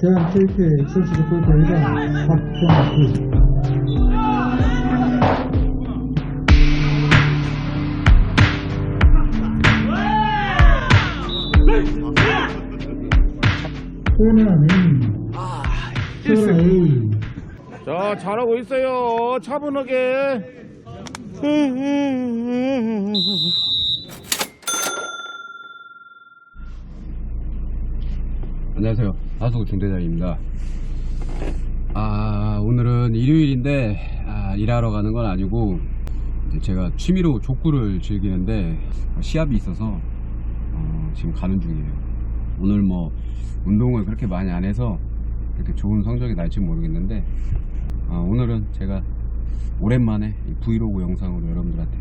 대한체육회 선수들 골대회장 박정수 호나는 소라 A 자, 잘하고 있어요. 차분하게. 안녕하세요. 하수 중대장입니다. 아, 오늘은 일요일인데, 아, 일하러 가는 건 아니고, 제가 취미로 족구를 즐기는데, 시합이 있어서, 어, 지금 가는 중이에요. 오늘 뭐, 운동을 그렇게 많이 안 해서, 이렇게 좋은 성적이 날지 모르겠는데, 아, 오늘은 제가 오랜만에 이 브이로그 영상으로 여러분들한테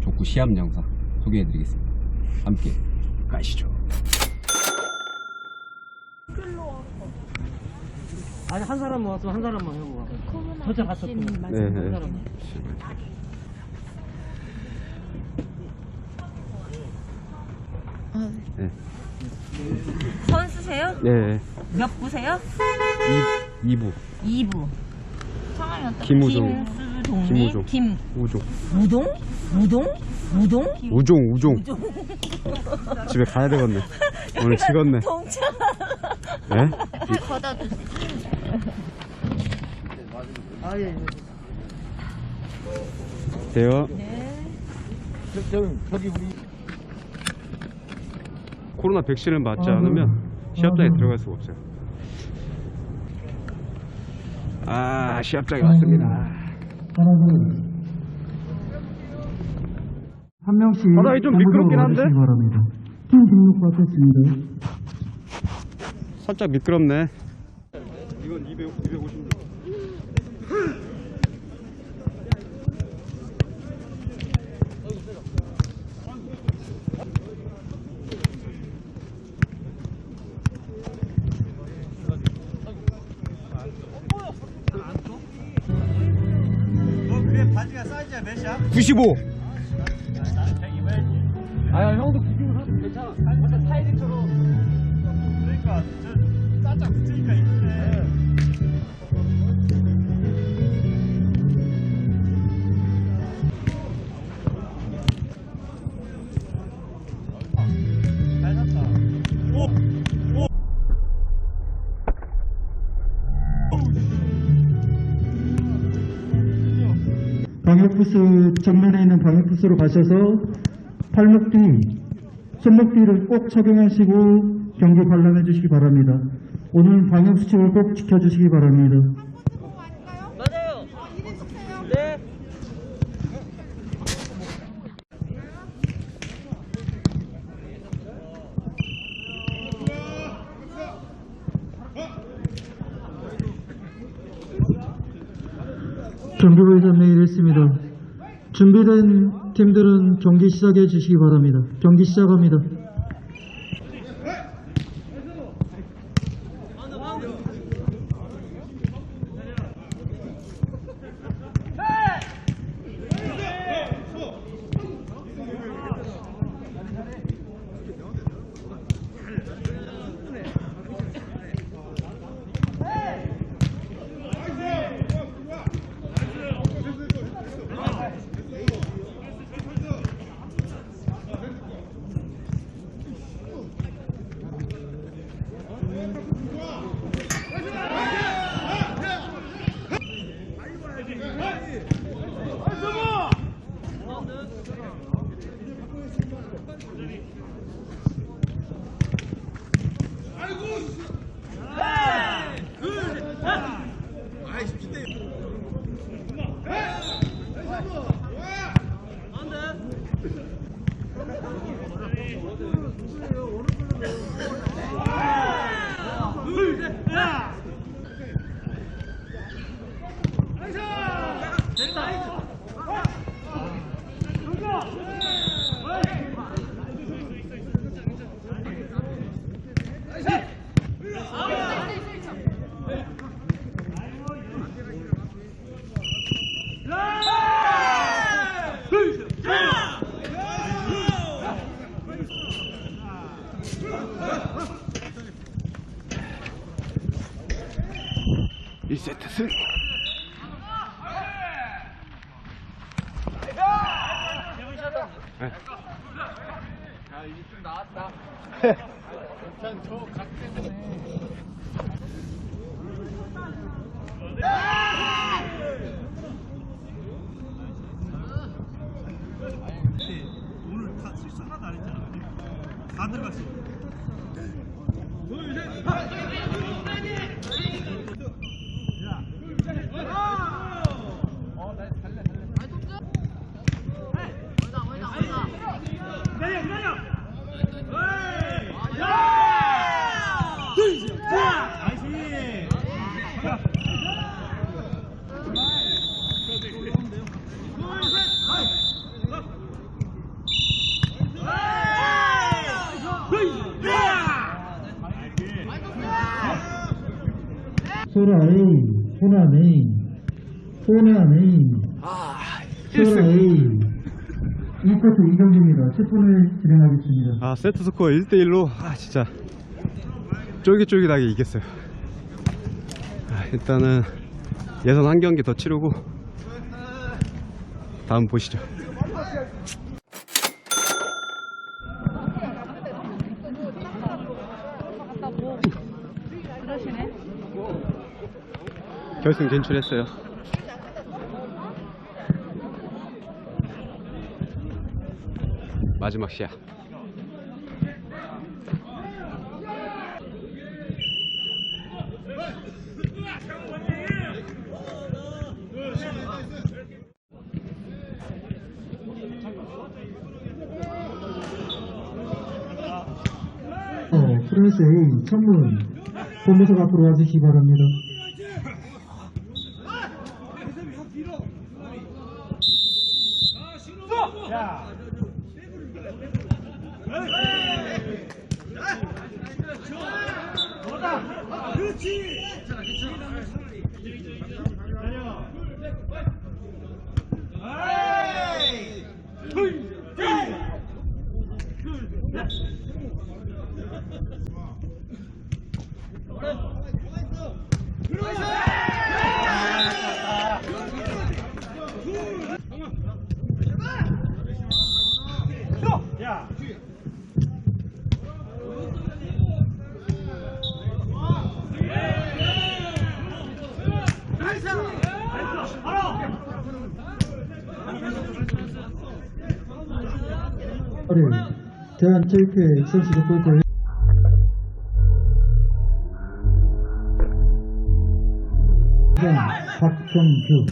족구 시합 영상 소개해 드리겠습니다. 함께 가시죠. 아니 한 사람만 왔으면 한 사람만 와. 저쪽 갔었구나. 네, 한 네. 사람만. 네. 선수세요? 네. 몇 부세요? 2, 2부 2부. 성함이 어떻게? 김우종. 김수동님? 김우종. 김 우종 우동? 우동? 우동? 우종 우종 집에 가야 되겠네 오늘 찍었네 동차. 네? 걷어 주세요. 아 예. 돼요 저기 저기 우리 코로나 백신을 맞지 않으면 시합장에 들어갈 수가 없어요 아 시합장에 왔습니다 하나는 한 명씩 바닥이 좀 미끄럽긴 한데? 와주시기 바랍니다. 팀 등록 받겠습니다. 살짝 미끄럽네 이건 200, 250 95 아야 형도 구경 하고 괜찮아. 타이밍처럼. 그러니까 저 살짝 붙으니까 이쁘네. 방역부스 정면에 있는 방역부스로 가셔서 팔목 뒤, 손목 뒤를 꼭 착용하시고 경기 관람해 주시기 바랍니다. 오늘 방역 수칙을 꼭 지켜주시기 바랍니다. 맞아요. 네. 경기부에서 메일했습니다. 준비된 팀들은 경기 시작해 주시기 바랍니다. 경기 시작합니다. Vai, vai, vai. 소라 A, 호남 A, 호남 A, 소라 A. 2코트 2경기입니다. 10분을 진행하겠습니다. 아 세트 스코어 1대1로 아 진짜 쫄깃쫄깃하게 이겼어요 아, 일단은 예선 한 경기 더 치르고 다음 보시죠 결승 진출했어요 마지막 시야 어, 프랑스 A, 천문, 본부석 앞으로 와주시기 바랍니다. 어를 대한 체육회 선수 조건을 박정규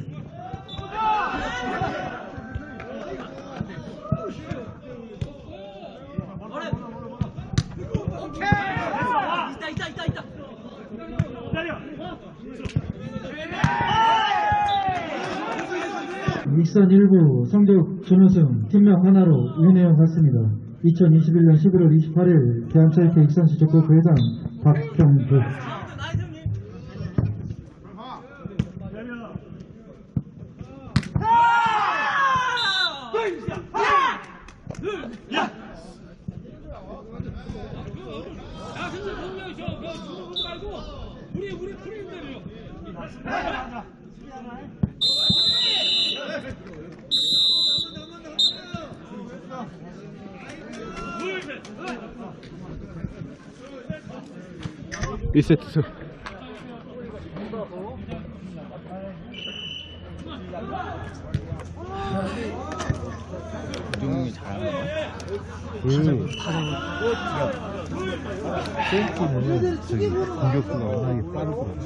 익선 1부 성적 준우승 팀명 하나로 윤혜영 같습니다. 2021년 11월 28일 대한차이프 익산시 조구 부회장 박형국 우리 우리 프레임 때려. 1세트 유명이 잘하는 아. 거 음. 저기 공격수가 워낙에 빠르고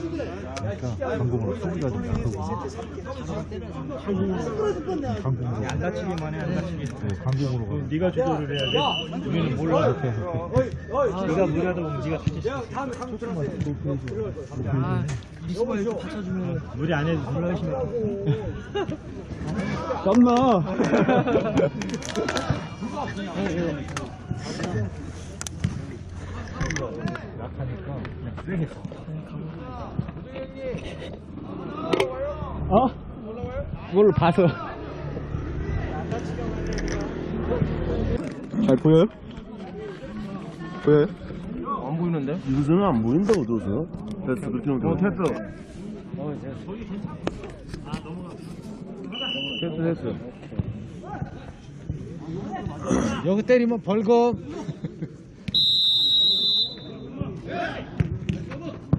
그러니까 방공으로 수비가 좀 약하고. 방공으로. 안 다치기만 해안 다치기. 네, 방공으로 가고. 네가 조절을 해야 돼. 우리는 몰라. 이렇게 해서 네가 무리하다 보면 네가 터지지. 무리 안 해도 올라가시면 썸나. 약하니까 그냥 쎄했어 어? 그걸로 봐서. 잘 보여요? 보여요? 안 보이는데? 이것은 안 보인다고 둬서. 됐어, 그렇게 놓으면 됐어. 됐어 됐어 여기 때리면 벌금.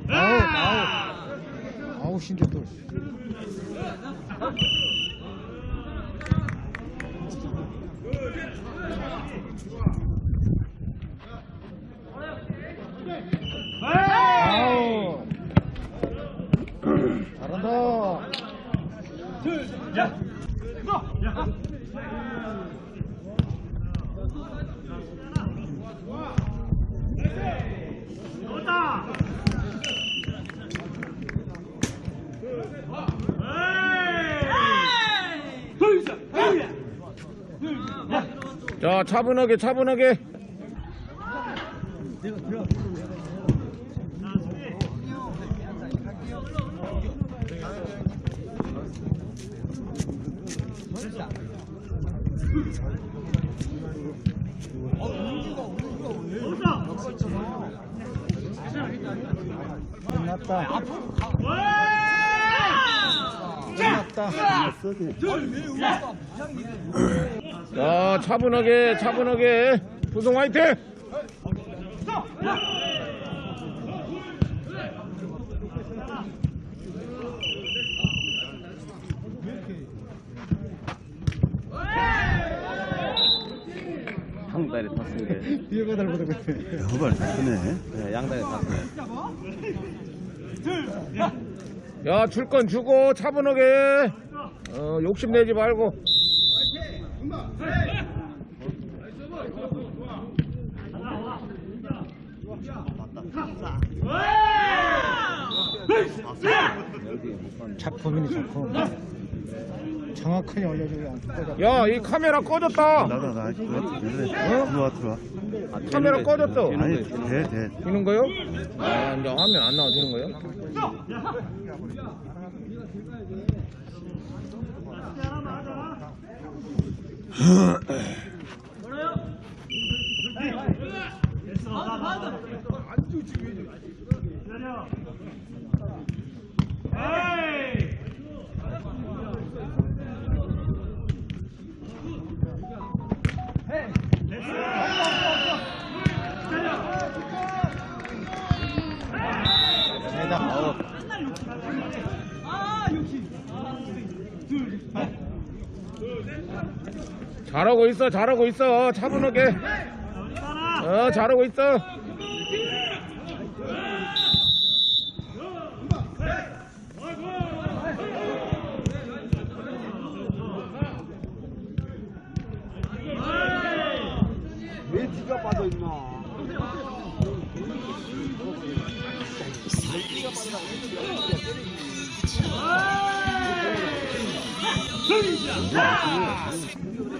아우, 아우. 아웃인데 또. 아우. 잘한다. 자 차분하게 차분하게 끝났다. 끝났다. 자 차분하게 차분하게 부성 화이팅 양다리 탔습니다. 뛰어가 달보다 그래. 그걸 크네. 네, 양다리 탔어요. 야줄 건 주고 차분하게 어, 욕심내지 말고 작품이네 작품. 정확하게 올려주고 안 뜯어져. 야 이 카메라 꺼졌다 나 들어와 들어와. 카메라 꺼졌어 아니 돼 돼. 되는 거요? 아 이제 화면 안 나와 되는 거요? 잘하고 있어 잘하고 있어. 차분하게. 어 잘하고 있어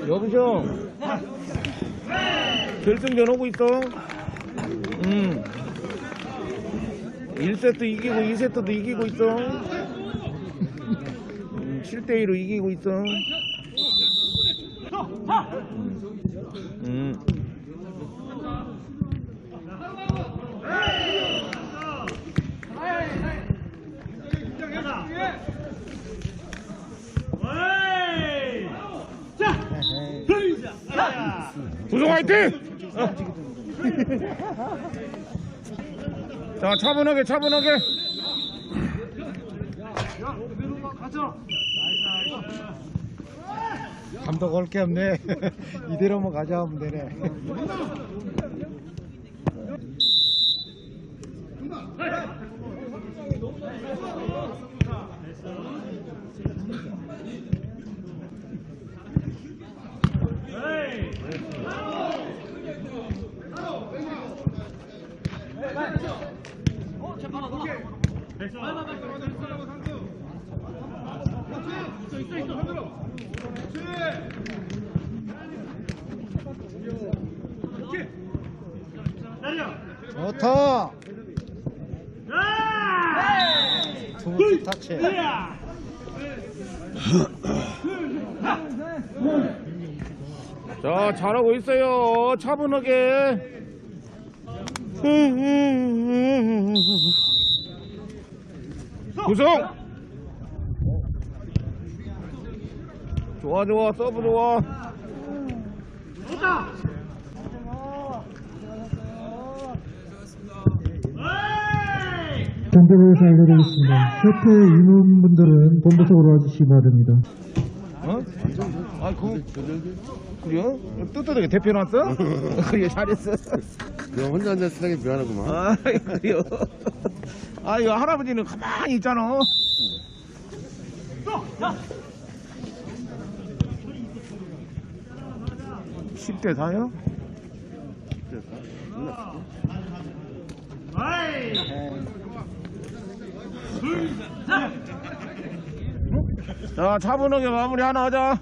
여보세요? 결승전 오고 있어? 음 1세트 이기고 2세트도 이기고 있어? 음, 7대2로 이기고 있어? 음. 구성 화이팅! 어. 자 차분하게 차분하게 감독 올 게 없네. 이대로만 가자 하면 되네. 좋다. 타치. 자 잘하고 있어요 차분하게 구성 좋아 좋아 서브 좋아 좋다 경고에서 알려드리겠습니다. 세태 인원분들은 본부 쪽으로 와주시기 바랍니다. 어? 아, 그, 그래요? 뚜뚜하게 대표로 왔어? 그래, 잘했어. 너 혼자 앉아 쓰는 게 미안하구만. 아 그래요 아 이거 할아버지는 가만히 있잖아 10대 4요? 자 차분하게 마무리 하나 하자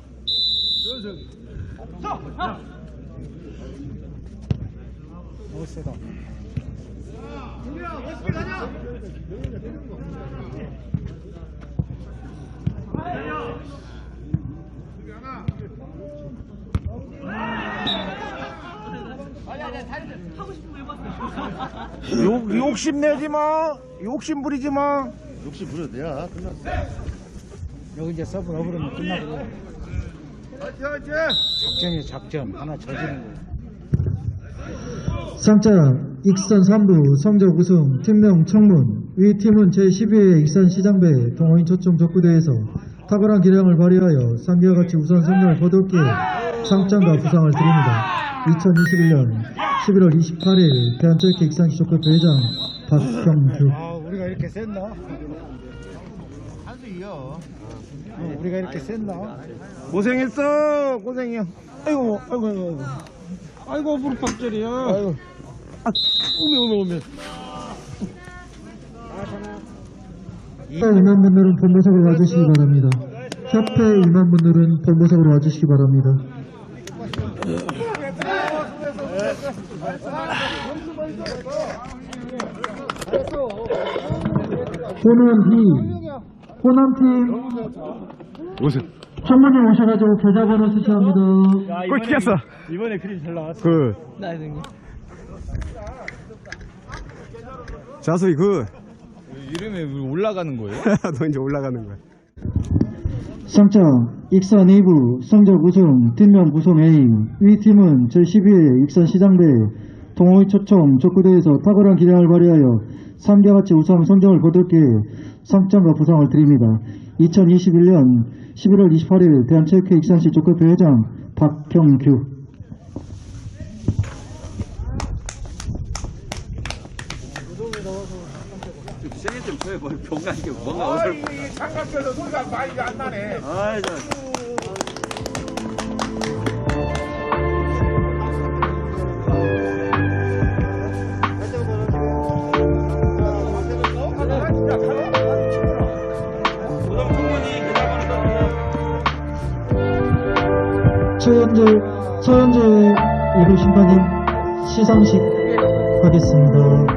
욕, 욕심 내지 마. 욕심 부리지 마. 욕심 부려도 돼야 끝났어. 여기 이제 서브 넣으면 끝나고. 화이팅 화이팅! 작전이 작전. 하나 저지는 거. 상자 익산 3부 성적 우승 팀명 청문 위 팀은 제12회 익산 시장배 동호인 초청 족구대회에서 탁월한 기량을 발휘하여 상기와 같이 우선 성적을 거뒀기에 상장과 부상을 드립니다. 2021년 11월 28일 대한체육회 익산시 족구 대회장 박경규 아 우리가 이렇게 셌나? 한수이요. 우리가 이렇게 셌나? 고생했어 고생이야 아이고 아이고 아이고 아이고 무릎 박절이야. 아이고 오메 오메 오메. 협회 임원분들은 본부석으로 와주시기 바랍니다. 협회 임원분들은 본부석으로 와주시기 바랍니다. 호남 B 호남팀 우승. 총무님 오셔가지고 계좌번호 쓰셔야 합니다. 골 튀겼어. 이번에 그림 잘 나왔어. 그. 자수이 그. 이름에 올라가는 거예요? 너 이제 올라가는 거야. 상장 익산 2부 성적 우승 팀명 구성 A 위 팀은 제12회 익산 시장대 동호회 초청 족구대회에서 탁월한 기량을 발휘하여 상과 같이 우수한 성적을 거뒀기에 상장과 부상을 드립니다. 2021년 11월 28일 대한체육회 익산시 족구협회 회장 박형규 뭐 병가 이게 뭔가 어설. 장갑별로 소리가 많이 안 나네 아, 저. 최현재 최현재 1호 심판님 시상식 하겠습니다.